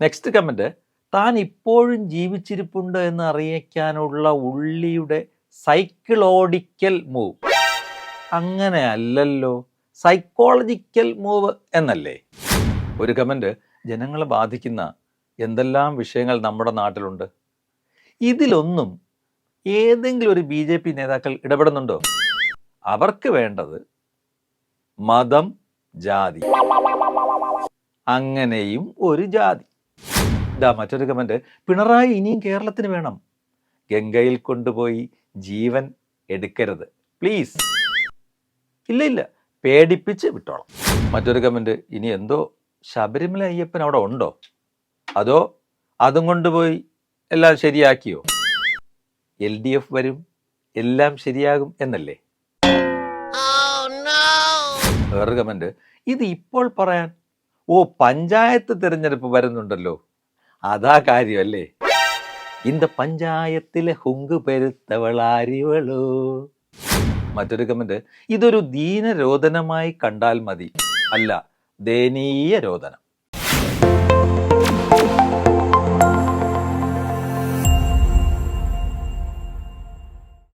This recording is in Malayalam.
നെക്സ്റ്റ് കമന്റ് താൻ ഇപ്പോഴും ജീവിച്ചിരിപ്പുണ്ട് എന്ന് അറിയിക്കാനുള്ള ഉള്ളിയുടെ സൈക്കിളോഡിക്കൽ മൂവ് അങ്ങനെ അല്ലല്ലോ. സൈക്കോളജിക്കൽ മൂവ് എന്നല്ലേ? ഒരു കമന്റ് ജനങ്ങളെ ബാധിക്കുന്ന എന്തെല്ലാം വിഷയങ്ങൾ നമ്മുടെ നാട്ടിലുണ്ട്? ഇതിലൊന്നും ഏതെങ്കിലും ഒരു ബി ജെ പി നേതാക്കൾ ഇടപെടുന്നുണ്ടോ? അവർക്ക് വേണ്ടത് മതം ജാതി. അങ്ങനെയും ഒരു ജാതി. ഇതാ മറ്റൊരു കമന്റ് പിണറായി ഇനിയും കേരളത്തിന് വേണം. ഗംഗയിൽ കൊണ്ടുപോയി ജീവൻ എടുക്കരുത്. പ്ലീസ് ഇല്ല ഇല്ല. പേടിപ്പിച്ച് വിട്ടോളാം. മറ്റൊരു കമന്റ് ഇനി എന്തോ ശബരിമല അയ്യപ്പൻ അവിടെ ഉണ്ടോ? അതോ അതും കൊണ്ടുപോയി എല്ലാം ശരിയാക്കിയോ? എൽ ഡി എഫ് വരും. എല്ലാം ശരിയാകും എന്നല്ലേ? വേറൊരു കമന്റ് ഇത് ഇപ്പോൾ പറയാൻ ഓ പഞ്ചായത്ത് തിരഞ്ഞെടുപ്പ് വരുന്നുണ്ടല്ലോ. അതാ കാര്യമല്ലേ? ഇന്ത പഞ്ചായത്തിലെ ഹുങ്ക് പെരുത്തവളാരിവളോ മറ്റൊരു കമന്റ് ഇതൊരു ദീനരോധനമായി കണ്ടാൽ മതി. അല്ല ദയനീയ രോധനം.